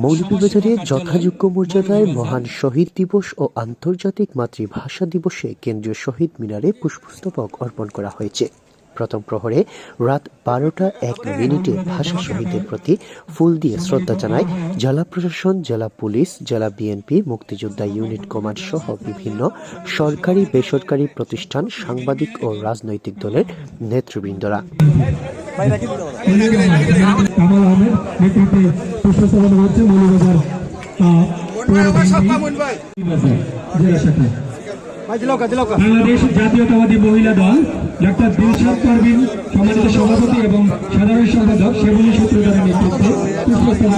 মৌলভীবাজারে যথাযোগ্য মর্যাদায় মহান শহীদ দিবস ও আন্তর্জাতিক মাতৃভাষা দিবসে কেন্দ্রীয় শহীদ মিনারে পুষ্পস্তবক অর্পণ করা হয়েছে। প্রথম প্রহরে রাত বারোটা এক মিনিটে ভাষা শহীদের প্রতি ফুল দিয়ে শ্রদ্ধা জানায় জেলা প্রশাসন, জেলা পুলিশ, জেলা বিএনপি, মুক্তিযোদ্ধা ইউনিট কমান্ড সহ বিভিন্ন সরকারি, বেসরকারি প্রতিষ্ঠান, সাংবাদিক ও রাজনৈতিক দলের নেতৃবৃন্দরা। পুষ্পস্তবন হচ্ছে মৌলবাজার জেলা বাংলাদেশ জাতীয়তাবাদী মহিলা দল ডাক্তার দিলশাদ পারভিন সম্মানিত সভাপতি এবং সাধারণ সম্পাদক সেবনী সূত্রধারের নেতৃত্বে পুষ্পস্তবন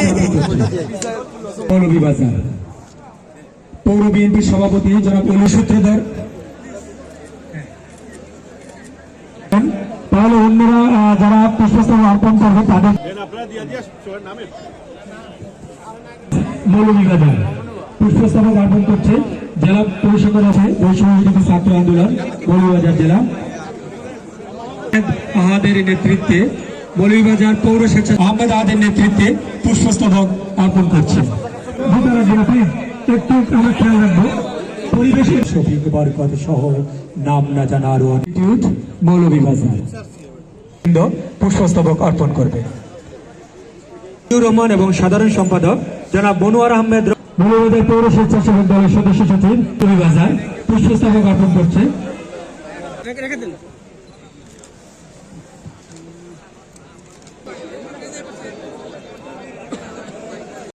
পৌর বিএনপির সভাপতি জনাব অলি সূত্রধর। তাহলে অন্যরা যারা পুষ্পস্তবন অর্পণ করবে তাদের মৌলভীবাজার। পুষ্পস্তবক অর্পণ করছে জেলা পরিষদের আছে বৈষম্য ছাত্র আন্দোলন মৌলভীবাজার জেলা। আহাদের নেতৃত্বে মৌলভীবাজার পৌর স্বেচ্ছা আহমেদ আহাদের নেতৃত্বে পুষ্পস্তবক অর্পণ করছে। ভোটার জন্য প্লিজ একটু আমরা খেয়াল রাখব। পরিবেশের শফিক বরকত সহ নাম না জানা আরও মৌলভীবাজার। পুষ্পস্তবক অর্পণ করবে। জিয়াউর রহমান এবং সাধারণ সম্পাদক জনাব বনুয়ার আহমেদ মৌলবাজার পৌর স্বেচ্ছাসেবক দলের সদস্য সচিব রবিবাজার পুষ্পস্তবক অর্পণ করছে।